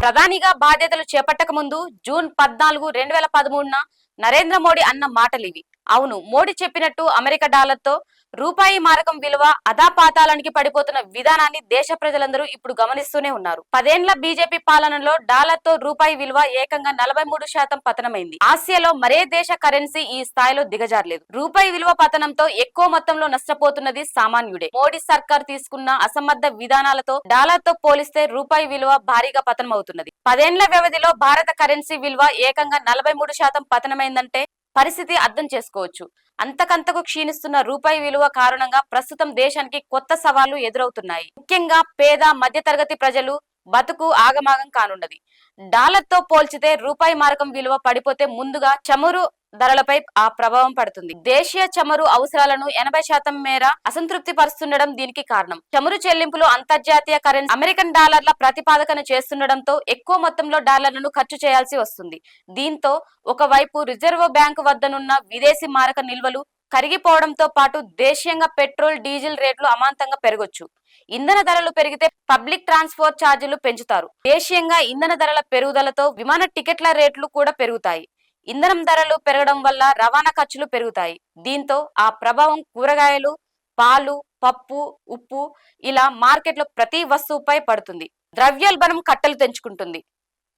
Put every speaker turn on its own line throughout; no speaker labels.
ప్రధానిగా బాధ్యతలు చేపట్టక ముందు జూన్ పద్నాలుగు రెండు వేల పదమూడున నరేంద్ర మోడీ అన్న మాటలివి. అవును మోడీ చెప్పినట్టు అమెరికా డాలర్తో రూపాయి మారకం విలువ అధాపాతాళానికి పడిపోతున్న విధానాన్ని దేశ ప్రజలందరూ ఇప్పుడు గమనిస్తూనే ఉన్నారు. పదేండ్ల బీజేపీ పాలనలో డాలర్తో రూపాయి విలువ ఏకంగా నలభై మూడు శాతం పతనమైంది. ఆసియాలో మరే దేశ కరెన్సీ ఈ స్థాయిలో దిగజారలేదు. రూపాయి విలువ పతనంతో ఎక్కువ మొత్తంలో నష్టపోతున్నది సామాన్యుడే. మోడీ సర్కార్ తీసుకున్న అసమర్థ విధానాలతో డాలర్తో పోలిస్తే రూపాయి విలువ భారీగా పతనమవుతున్నది. పదేండ్ల వ్యవధిలో భారత కరెన్సీ విలువ ఏకంగా నలభై మూడు శాతం పతనమైందంటే పరిస్థితి అర్థం చేసుకోవచ్చు. అంతకంతకు క్షీణిస్తున్న రూపాయి విలువ కారణంగా ప్రస్తుతం దేశానికి కొత్త సవాళ్ళు ఎదురవుతున్నాయి. ముఖ్యంగా పేద మధ్యతరగతి ప్రజలు బతుకు ఆగమాగం కానున్నది. డాలర్తో పోల్చితే రూపాయి మారకం విలువ పడిపోతే ముందుగా చమురు ధరలపై ఆ ప్రభావం పడుతుంది. దేశీయ చమురు అవసరాలను ఎనభై శాతం మేర అసంతృప్తి పరుస్తుండడం దీనికి కారణం. చమురు చెల్లింపులు అంతర్జాతీయ కరెన్సీ అమెరికన్ డాలర్ల ప్రతిపాదకన చేస్తుండడంతో ఎక్కువ మొత్తంలో డాలర్లను ఖర్చు చేయాల్సి వస్తుంది. దీంతో ఒకవైపు రిజర్వ్ బ్యాంకు వద్దనున్న విదేశీ మారక నిల్వలు కరిగిపోవడంతో పాటు దేశీయంగా పెట్రోల్ డీజిల్ రేట్లు అమాంతంగా పెరగొచ్చు. ఇంధన ధరలు పెరిగితే పబ్లిక్ ట్రాన్స్పోర్ట్ ఛార్జీలు పెంచుతారు. దేశీయంగా ఇంధన ధరల పెరుగుదలతో విమాన టికెట్ల రేట్లు కూడా పెరుగుతాయి. ఇంధనం ధరలు పెరగడం వల్ల రవాణా ఖర్చులు పెరుగుతాయి. దీంతో ఆ ప్రభావం కూరగాయలు పాలు పప్పు ఉప్పు ఇలా మార్కెట్లో ప్రతి వస్తువుపై పడుతుంది. ద్రవ్యోల్బణం కట్టలు తెంచుకుంటుంది.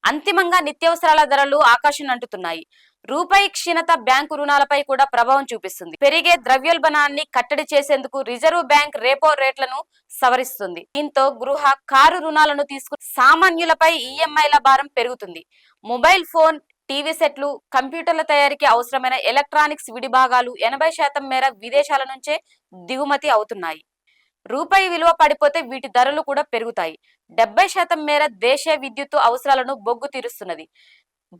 అంతిమంగా నిత్యావసరాల ధరలు ఆకాశం అంటుతున్నాయి. రూపాయి క్షీణత బ్యాంకు రుణాలపై కూడా ప్రభావం చూపిస్తుంది. పెరిగే ద్రవ్యోల్బణాన్ని కట్టడి చేసేందుకు రిజర్వ్ బ్యాంక్ రేపో రేట్లను సవరిస్తుంది. దీంతో గృహ కారు రుణాలను తీసుకుని సామాన్యులపై ఈఎంఐల భారం పెరుగుతుంది. మొబైల్ ఫోన్ టీవీ సెట్లు కంప్యూటర్ల తయారీకి అవసరమైన ఎలక్ట్రానిక్స్ విడిభాగాలు ఎనభై శాతం మేర విదేశాల నుంచే దిగుమతి అవుతున్నాయి. రూపాయి విలువ పడిపోతే వీటి ధరలు కూడా పెరుగుతాయి. డెబ్బై శాతం మేర దేశీయ విద్యుత్ అవసరాలను బొగ్గు తీరుస్తున్నది.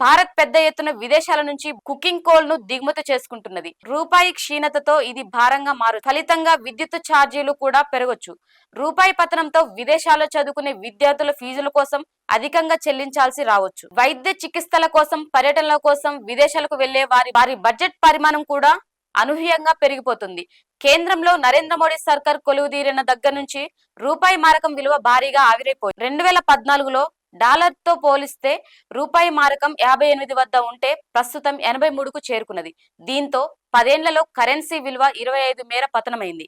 భారత్ పెద్ద ఎత్తున విదేశాల నుంచి కుకింగ్ కోల్ను దిగుమతి చేసుకుంటున్నది. రూపాయి క్షీణతతో ఇది భారంగా మారు ఫలితంగా విద్యుత్ ఛార్జీలు కూడా పెరగొచ్చు. రూపాయి పతనంతో విదేశాల్లో చదువుకునే విద్యార్థుల ఫీజుల కోసం అధికంగా చెల్లించాల్సి రావచ్చు. వైద్య చికిత్సల కోసం పర్యటనల కోసం విదేశాలకు వెళ్ళే వారి వారి బడ్జెట్ పరిమాణం కూడా అనూహ్యంగా పెరిగిపోతుంది. కేంద్రంలో నరేంద్ర మోడీ సర్కార్ కొలువుదీరిన దగ్గర నుంచి రూపాయి మారకం విలువ భారీగా ఆవిరైపోయింది. రెండు వేల పద్నాలుగులో డాలర్తో పోలిస్తే రూపాయి మారకం యాభై ఎనిమిది వద్ద ఉంటే ప్రస్తుతం ఎనభై మూడుకు చేరుకున్నది. దీంతో పదేళ్ళలో కరెన్సీ విలువ ఇరవై ఐదు మేర పతనమైంది.